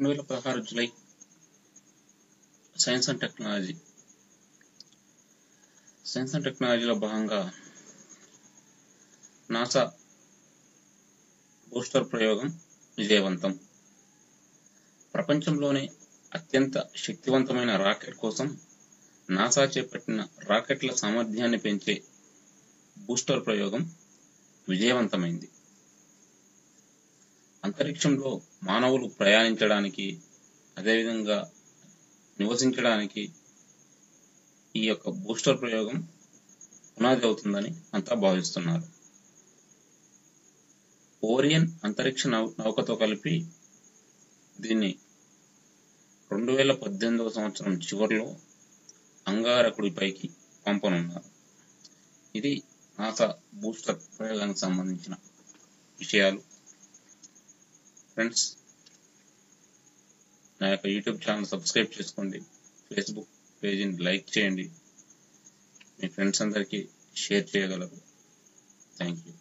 రెండు వేల పదహారు July science and technology. Science and టెక్నాలజీలో భాగంగా నాసా బూస్టర్ ప్రయోగం విజయవంతం. ప్రపంచంలోనే అత్యంత శక్తివంతమైన రాకెట్ కోసం నాసా చేపట్టిన రాకెట్ల సామర్థ్యాన్ని పెంచే బూస్టర్ ప్రయోగం విజయవంతమైంది. అంతరిక్షంలో మానవులు ప్రయాణించడానికి అదేవిధంగా నివసించడానికి ఈ యొక్క బూస్టర్ ప్రయోగం పునాది అవుతుందని అంతా భావిస్తున్నారు. ఓరియన్ అంతరిక్ష నౌ- నౌకతో కలిపి దీన్ని రెండు వేల పద్దెనిమిదవ సంవత్సరం చివరిలో అంగారకుడిపైకి పంపనున్నారు. ఇది నాసా బూస్టర్ ప్రయోగానికి సంబంధించిన విషయాలు. ఫ్రెండ్స్. నా యొక్క యూట్యూబ్ ఛానల్ సబ్స్క్రైబ్ చేసుకోండి. ఫేస్బుక్ పేజీని లైక్ చేయండి. మీ ఫ్రెండ్స్ అందరికీ షేర్ చేయగలరు. Thank you.